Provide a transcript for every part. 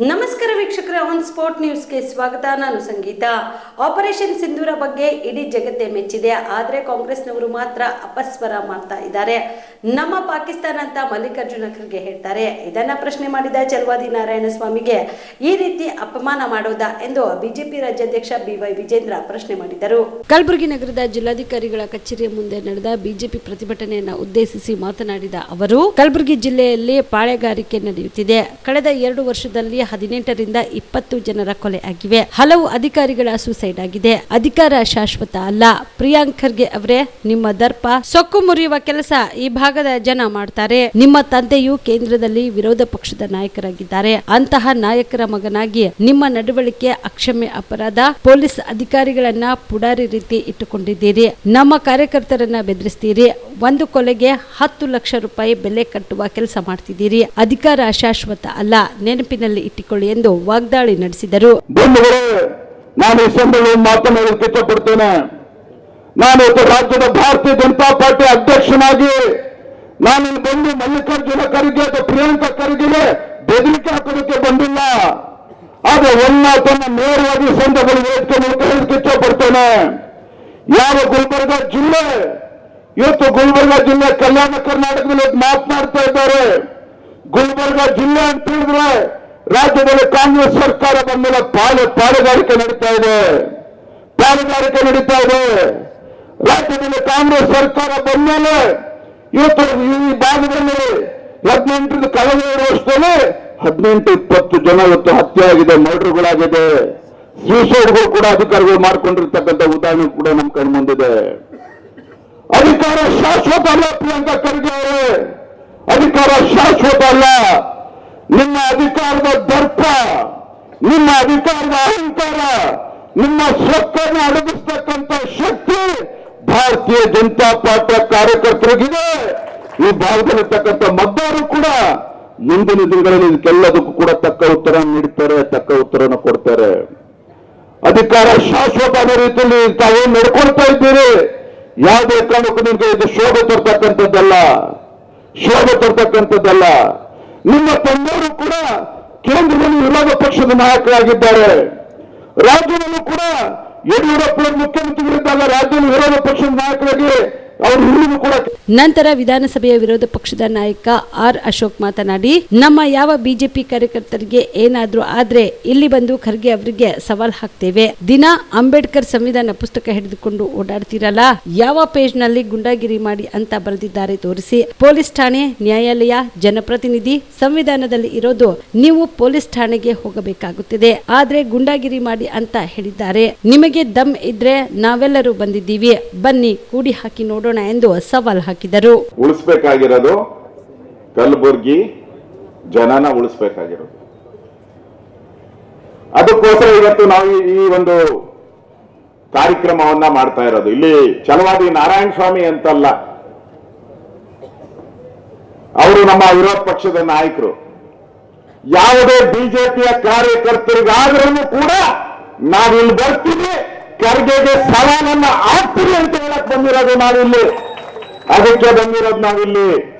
ನಮಸ್ಕಾರ ವೀಕ್ಷಕರ on spot ನ್ಯೂಸ್ಗೆ ಸ್ವಾಗತ. ನಾನು ಸಂಗೀತ. ಆಪರೇಷನ್ ಸಿಂಧೂರ ಬಗ್ಗೆ ಇಡೀ ಜಗತ್ತೇ ಮೆಚ್ಚಿದೆ. ಆದರೆ ಕಾಂಗ್ರೆಸ್ನವರು ಮಾತ್ರ ಅಪಸ್ವರ ಮಾಡ್ತಾ ಇದ್ದಾರೆ. ನಮ್ಮ ಪಾಕಿಸ್ತಾನ ಅಂತ ಮಲ್ಲಿಕಾರ್ಜುನ ಖರ್ಗೆ ಹೇಳ್ತಾರೆ. ಇದನ್ನ ಪ್ರಶ್ನೆ ಮಾಡಿದ ಚಲವಾದಿ ನಾರಾಯಣ ಸ್ವಾಮಿಗೆ, ಈ ರೀತಿ ಅಪಮಾನ ಮಾಡೋದಾ ಎಂದು ಬಿಜೆಪಿ ರಾಜ್ಯಾಧ್ಯಕ್ಷ ಬಿವೈ ವಿಜೇಂದ್ರ ಪ್ರಶ್ನೆ ಮಾಡಿದರು. ಕಲಬುರಗಿ ನಗರದ ಜಿಲ್ಲಾಧಿಕಾರಿಗಳ ಕಚೇರಿಯ ಮುಂದೆ ನಡೆದ ಬಿಜೆಪಿ ಪ್ರತಿಭಟನೆಯನ್ನು ಉದ್ದೇಶಿಸಿ ಮಾತನಾಡಿದ ಅವರು, ಕಲಬುರಗಿ ಜಿಲ್ಲೆಯಲ್ಲಿ ಪಾಳೆಗಾರಿಕೆ ನಡೆಯುತ್ತಿದೆ. ಕಳೆದ ಎರಡು ವರ್ಷದಲ್ಲಿ ಹದಿನೆಂಟರಿಂದ ಇಪ್ಪತ್ತು ಜನರ ಕೊಲೆ ಆಗಿವೆ. ಹಲವು ಅಧಿಕಾರಿಗಳ ಸೂಸೈಡ್ ಆಗಿದೆ. ಅಧಿಕಾರ ಶಾಶ್ವತ ಅಲ್ಲ. ಪ್ರಿಯಾಂಕ್ ಖರ್ಗೆ ಅವರೇ ನಿಮ್ಮ ದರ್ಪ. ಸೊಕ್ಕು ಮುರಿಯುವ ಕೆಲಸ ಈ ಭಾಗದ ಜನ ಮಾಡ್ತಾರೆ. ನಿಮ್ಮ ತಂದೆಯು ಕೇಂದ್ರದಲ್ಲಿ ವಿರೋಧ ಪಕ್ಷದ ನಾಯಕರಾಗಿದ್ದಾರೆ. ಅಂತಹ ನಾಯಕರ ಮಗನಾಗಿ ನಿಮ್ಮ ನಡವಳಿಕೆ ಅಕ್ಷಮ್ಯ ಅಪರಾಧ. ಪೊಲೀಸ್ ಅಧಿಕಾರಿಗಳನ್ನ ಪುಡಾರಿ ರೀತಿ ಇಟ್ಟುಕೊಂಡಿದ್ದೀರಿ. ನಮ್ಮ ಕಾರ್ಯಕರ್ತರನ್ನ ಬೆದರಿಸ್ತೀರಿ. ಒಂದು ಕೊಲೆಗೆ ಹತ್ತು ಲಕ್ಷ ರೂಪಾಯಿ ಬೆಲೆ ಕಟ್ಟುವ ಕೆಲಸ ಮಾಡ್ತಿದ್ದೀರಿ. ಅಧಿಕಾರ ಶಾಶ್ವತ ಅಲ್ಲ. ನೆನಪಿನಲ್ಲಿ ಇಟ್ಟುಕೊಳ್ಳಿ ಎಂದು ವಾಗ್ದಾಳಿ ನಡೆಸಿದರು. ನಾನು ಮಾತನಾಡಲಿಕ್ಕೆ ಇಷ್ಟಪಡ್ತೇನೆ. ನಾನು ರಾಜ್ಯದ ಭಾರತೀಯ ಜನತಾ ಪಾರ್ಟಿ ಅಧ್ಯಕ್ಷನಾಗಿ, ನಾನು ಬಂದು ಮಲ್ಲಿಕಾರ್ಜುನ ಖರ್ಗೆ ಅಥವಾ ಪ್ರಿಯಾಂಕಾ ಖರ್ಗೆಗೆ ಬೆದರಿಕೆ ಹಾಕೋದಕ್ಕೆ ಬಂದಿಲ್ಲ. ಆದ್ರೆ ಒನ್ನಾತನ್ನ ನೇರವಾಗಿ ಸಂಘಗಳು ಹೇಳಲಿಕ್ಕೆ ಇಷ್ಟಪಡ್ತೇನೆ. ಯಾವ ಗುಲ್ಬರ್ಗ ಜಿಲ್ಲೆ, ಇವತ್ತು ಗುಲ್ಬರ್ಗ ಜಿಲ್ಲೆ ಕಲ್ಯಾಣ ಕರ್ನಾಟಕದಲ್ಲಿ ಮಾತನಾಡ್ತಾ ಇದ್ದಾರೆ. ಗುಲ್ಬರ್ಗ ಜಿಲ್ಲೆ ಅಂತ ಹೇಳಿದ್ರೆ ರಾಜ್ಯದಲ್ಲಿ ಕಾಂಗ್ರೆಸ್ ಸರ್ಕಾರ ಬಂದ ಪಾಲು ಪಾಲುಗಾರಿಕೆ ನಡೀತಾ ಇದೆ. ಪಾಲುಗಾರಿಕೆ ನಡೀತಾ ಇದೆ. ರಾಜ್ಯದಲ್ಲಿ ಕಾಂಗ್ರೆಸ್ ಸರ್ಕಾರ ಬಂದ್ಮೇಲೆ ಇವತ್ತು ಈ ಭಾಗದಲ್ಲಿ ಹದಿನೆಂಟರಿಂದ ಕಳೆದ ವರ್ಷದಲ್ಲಿ ಹದಿನೆಂಟು ಇಪ್ಪತ್ತು ಜನ ಇವತ್ತು ಹತ್ಯೆ ಆಗಿದೆ ಮರ್ಡರ್ಗಳಾಗಿದೆ. ಸೂಸೈಡ್ಗಳು ಕೂಡ ಅಧಿಕಾರಿಗಳು ಮಾಡ್ಕೊಂಡಿರ್ತಕ್ಕಂಥ ಉದಾಹರಣೆ ಕೂಡ ನಮ್ಮ ಕಣ್ಣು ಮುಂದಿದೆ. ಅಧಿಕಾರ ಶಾಶ್ವತ ಅಲ್ಲ ಪ್ರಿಯಾಂಕಾ ಖರ್ಗೆ ಅಧಿಕಾರ ಶಾಶ್ವತ ಅಲ್ಲ. ನಿಮ್ಮ ಅಧಿಕಾರದ ದರ್ಪ, ನಿಮ್ಮ ಅಧಿಕಾರದ ಅಹಂಕಾರ, ನಿಮ್ಮ ಸ್ವತ್ತನ್ನು ಅಡಗಿಸ್ತಕ್ಕಂಥ ಶಕ್ತಿ ಭಾರತೀಯ ಜನತಾ ಪಾರ್ಟಿಯ ಕಾರ್ಯಕರ್ತರಿಗಿದೆ. ಈ ಭಾಗದಲ್ಲಿರ್ತಕ್ಕಂಥ ಮತದಾರರು ಕೂಡ ಮುಂದಿನ ದಿನಗಳಲ್ಲಿ ಇದಕ್ಕೆಲ್ಲದಕ್ಕೂ ಕೂಡ ತಕ್ಕ ಉತ್ತರ ನೀಡುತ್ತಾರೆ ತಕ್ಕ ಉತ್ತರನ ಕೊಡ್ತಾರೆ. ಅಧಿಕಾರ ಶಾಶ್ವತ ಅನ್ನೋ ರೀತಿಯಲ್ಲಿ ತಾವೇನು ನಡ್ಕೊಳ್ತಾ ಇದ್ದೀರಿ. ಯಾವುದೇ ಕಾರಣಕ್ಕೂ ನಿಮಗೆ ಇದು ಶೋಭೆ ತರ್ತಕ್ಕಂಥದ್ದಲ್ಲ. ಶೋಭೆ ತರ್ತಕ್ಕಂಥದ್ದಲ್ಲ. ನಿಮ್ಮ ತಂದೆಯವರು ಕೂಡ ಕೇಂದ್ರದಲ್ಲಿ ವಿರೋಧ ಪಕ್ಷದ ನಾಯಕರಾಗಿದ್ದಾರೆ. ರಾಜ್ಯದಲ್ಲೂ ಕೂಡ ಯಡಿಯೂರಪ್ಪ ಮುಖ್ಯಮಂತ್ರಿಗಳಿದ್ದಾಗ ರಾಜ್ಯದಲ್ಲಿ ವಿರೋಧ ಪಕ್ಷದ ನಾಯಕರಾಗಿ ನಂತರ ವಿಧಾನಸಭೆಯ ವಿರೋಧ ಪಕ್ಷದ ನಾಯಕ ಆರ್ ಅಶೋಕ್ ಮಾತನಾಡಿ, ನಮ್ಮ ಯಾವ ಬಿಜೆಪಿ ಕಾರ್ಯಕರ್ತರಿಗೆ ಏನಾದ್ರೂ ಆದ್ರೆ ಇಲ್ಲಿ ಬಂದು ಖರ್ಗೆ ಅವರಿಗೆ ಸವಾಲ್ ಹಾಕ್ತೇವೆ. ದಿನ ಅಂಬೇಡ್ಕರ್ ಸಂವಿಧಾನ ಪುಸ್ತಕ ಹಿಡಿದುಕೊಂಡು ಓಡಾಡ್ತಿರಲ್ಲ? ಯಾವ ಪೇಜ್ನಲ್ಲಿ ಗುಂಡಾಗಿರಿ ಮಾಡಿ ಅಂತ ಬರೆದಿದ್ದಾರೆ ತೋರಿಸಿ. ಪೊಲೀಸ್ ಠಾಣೆ, ನ್ಯಾಯಾಲಯ, ಜನಪ್ರತಿನಿಧಿ ಸಂವಿಧಾನದಲ್ಲಿ ಇರೋದು ನೀವು ಪೊಲೀಸ್ ಠಾಣೆಗೆ ಹೋಗಬೇಕಾಗುತ್ತದೆ. ಆದ್ರೆ ಗುಂಡಾಗಿರಿ ಮಾಡಿ ಅಂತ ಹೇಳಿದ್ದಾರೆ. ನಿಮಗೆ ದಮ್ ಇದ್ರೆ ನಾವೆಲ್ಲರೂ ಬಂದಿದ್ದೀವಿ. ಬನ್ನಿ, ಕೂಡಿ ಹಾಕಿ ನೋಡೋಣ. ಎಂದು ಸವಾಲ್ ಹಾಕಿದರು. ಉಳಿಸಬೇಕಾಗಿರೋದು ಕಲಬುರ್ಗಿ ಜನನ ಉಳಿಸಬೇಕಾಗಿರೋದು. ಅದಕ್ಕೋಸ್ಕರ ಇವತ್ತು ನಾವು ಈ ಒಂದು ಕಾರ್ಯಕ್ರಮವನ್ನ ಮಾಡ್ತಾ ಇರೋದು. ಇಲ್ಲಿ ಚಲವಾದಿ ನಾರಾಯಣ ಸ್ವಾಮಿ ಅಂತಲ್ಲ, ಅವರು ನಮ್ಮ ವಿರೋಧ ಪಕ್ಷದ ನಾಯಕರು. ಯಾವುದೇ ಬಿಜೆಪಿಯ ಕಾರ್ಯಕರ್ತರಿಗಾದ್ರೂ ಕೂಡ ನಾವಿಲ್ಲಿ ಬರ್ತೀವಿ. ಖರ್ಗೆಗೆ ಸವಾಲನ್ನ ಆಸ್ತಿ ಅಂತ ಹೇಳಕ್ ಬಂದಿರೋದು ನಾವಿಲ್ಲಿ. ಅದಕ್ಕೆ ಬಂದಿರೋದು ನಾವಿಲ್ಲಿ.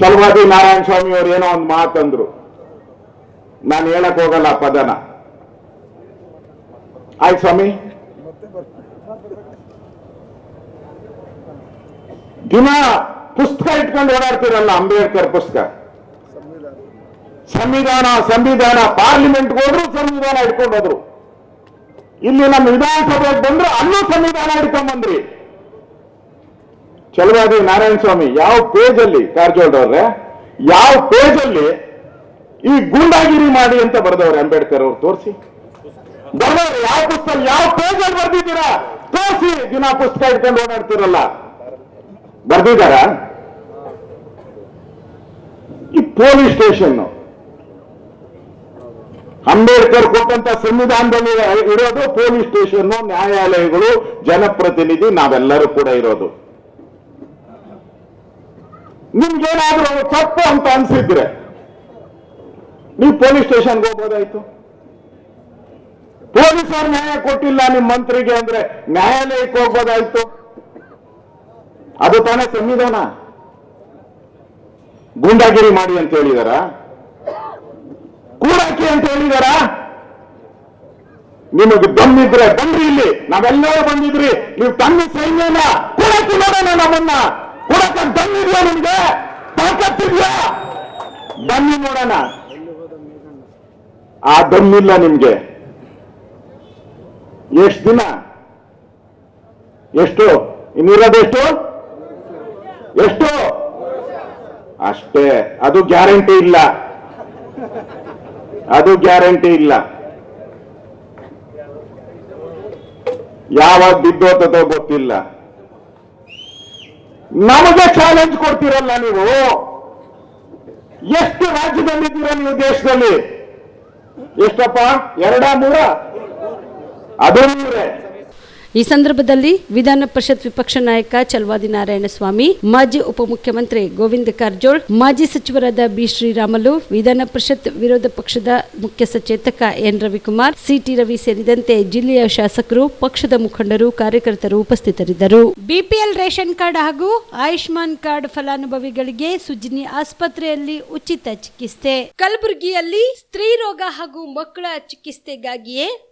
ಚಲವಾದಿ ನಾರಾಯಣ ಸ್ವಾಮಿ ಅವರು ಏನೋ ಒಂದು ಮಾತಂದ್ರು. ನಾನು ಹೇಳಕ್ ಹೋಗಲ್ಲ ಪದನ. ಆಯ್ ಸ್ವಾಮಿ. ದಿನ ಪುಸ್ತಕ ಇಟ್ಕೊಂಡು ಓಡಾಡ್ತೀರಲ್ಲ ಅಂಬೇಡ್ಕರ್ ಪುಸ್ತಕ? ಸಂವಿಧಾನ. ಸಂವಿಧಾನ ಪಾರ್ಲಿಮೆಂಟ್ ಹೋದ್ರು ಸಂವಿಧಾನ ಇಟ್ಕೊಂಡು ಹೋದ್ರು. ಇಲ್ಲಿ ನಮ್ಮ ವಿಧಾನಸಭೆಗೆ ಬಂದ್ರೆ ಅಲ್ಲೂ ಸಂವಿಧಾನ ಹಿಡ್ಕೊಂಡ್ಬಂದ್ರಿ ಬಂದ್ರಿ ಚಲವಾದಿ ನಾರಾಯಣ ಸ್ವಾಮಿ, ಯಾವ ಪೇಜ್ ಅಲ್ಲಿ ಕಾರಜೋಳ ಅವ್ರೆ, ಯಾವ ಪೇಜ್ ಅಲ್ಲಿ ಈ ಗೂಂಡಾಗಿರಿ ಮಾಡಿ ಅಂತ ಬರೆದವ್ರೆ ಅಂಬೇಡ್ಕರ್ ಅವ್ರು, ತೋರಿಸಿ. ಬರ್ದವ್ರೆ, ಯಾವ ಪುಸ್ತಕ, ಯಾವ ಪೇಜ್ ಅಲ್ಲಿ ಬರ್ದಿದ್ದೀರಾ? ತೋರಿಸಿ, ದಿನ ಪುಸ್ತಕ ಇಟ್ಕೊಂಡು ಓಡಾಡ್ತಿರಲ್ಲ. ಬರ್ದಿದ್ದಾರ? ಈ ಪೊಲೀಸ್ ಸ್ಟೇಷನ್ ಅಂಬೇಡ್ಕರ್ ಕೊಟ್ಟಂತ ಸಂವಿಧಾನದಲ್ಲಿ ಇರೋದು ಪೊಲೀಸ್ ಸ್ಟೇಷನ್ ನ್ಯಾಯಾಲಯಗಳು, ಜನಪ್ರತಿನಿಧಿ ನಾವೆಲ್ಲರೂ ಕೂಡ ಇರೋದು. ನಿಮ್ಗೇನಾದ್ರೂ ತಪ್ಪು ಅಂತ ಅನ್ಸಿದ್ರೆ ನೀವು ಪೊಲೀಸ್ ಸ್ಟೇಷನ್ಗೆ ಹೋಗ್ಬೋದಾಯ್ತು? ಪೊಲೀಸರು ನ್ಯಾಯ ಕೊಟ್ಟಿಲ್ಲ ನಿಮ್ಮ ಮಂತ್ರಿಗೆ ಅಂದ್ರೆ ನ್ಯಾಯಾಲಯಕ್ಕೆ ಹೋಗ್ಬೋದಾಯ್ತು? ಅದು ತಾನೇ ಸಂವಿಧಾನ. ಗೂಂಡಾಗಿರಿ ಮಾಡಿ ಅಂತ ಹೇಳಿದಾರ? ಅಂತ ಹೇಳಿದಾರ? ನಿಮಗೆ ಬಂದಿದ್ರೆ ಬನ್ರಿ ಇಲ್ಲಿ. ನಾವೆಲ್ಲರೂ ಬಂದಿದ್ರಿ. ನೀವು ತನ್ನ ಸೈನ್ಯನ ಕೊಡಕ್ಕೆ ನೋಡೋಣ ನಮ್ಮನ್ನ. ಕೊಡಕ್ಕೆ ಬಂದಿದ್ಯಾ ನಿಮ್ಗೆ? ತಾಕತ್ತಿದ್ಯಾ ಬನ್ನಿ ನೋಡೋಣ. ಆ ದಮ್ಮಿಲ್ಲ ನಿಮ್ಗೆ. ಎಷ್ಟು ದಿನ? ಎಷ್ಟು? ಇನ್ನಿರೋದೆಷ್ಟು ಎಷ್ಟು? ಅಷ್ಟೇ. ಅದು ಗ್ಯಾರಂಟಿ ಇಲ್ಲ. ಅದು ಗ್ಯಾರಂಟಿ ಇಲ್ಲ. ಯಾವಾಗ ಬಿದ್ದೋತದೋ ಗೊತ್ತಿಲ್ಲ. ನಮಗೆ ಚಾಲೆಂಜ್ ಕೊಡ್ತೀರಲ್ಲ ನೀವು? ಎಷ್ಟು ರಾಜ್ಯದಲ್ಲಿದ್ದೀರ ನೀವು ದೇಶದಲ್ಲಿ? ಎಷ್ಟಪ್ಪ? ಎರಡ ಮೂರ? ಅದು ಈ ಸಂದರ್ಭದಲ್ಲಿ ವಿಧಾನ ಪರಿಷತ್ ವಿಪಕ್ಷ ನಾಯಕ ಚಲವಾದಿ ನಾರಾಯಣಸ್ವಾಮಿ ಮಾಜಿ ಉಪಮುಖ್ಯಮಂತ್ರಿ ಗೋವಿಂದ ಕಾರಜೋಳ್, ಮಾಜಿ ಸಚಿವರಾದ ಬಿ ಶ್ರೀರಾಮಲು, ವಿಧಾನ ಪರಿಷತ್ ವಿರೋಧ ಪಕ್ಷದ ಮುಖ್ಯ ಸಚೇತಕ ಎನ್ ರವಿಕುಮಾರ್, ಸಿಟಿ ರವಿ ಸೇರಿದಂತೆ ಜಿಲ್ಲೆಯ ಶಾಸಕರು, ಪಕ್ಷದ ಮುಖಂಡರು, ಕಾರ್ಯಕರ್ತರು ಉಪಸ್ಥಿತರಿದ್ದರು. ಬಿಪಿಎಲ್ ರೇಷನ್ ಕಾರ್ಡ್ ಹಾಗೂ ಆಯುಷ್ಮಾನ್ ಕಾರ್ಡ್ ಫಲಾನುಭವಿಗಳಿಗೆ ಸುಜಿನಿ ಆಸ್ಪತ್ರೆಯಲ್ಲಿ ಉಚಿತ ಚಿಕಿತ್ಸೆ. ಕಲಬುರಗಿಯಲ್ಲಿ ಸ್ತ್ರೀ ರೋಗ ಹಾಗೂ ಮಕ್ಕಳ ಚಿಕಿತ್ಸೆಗಾಗಿಯೇ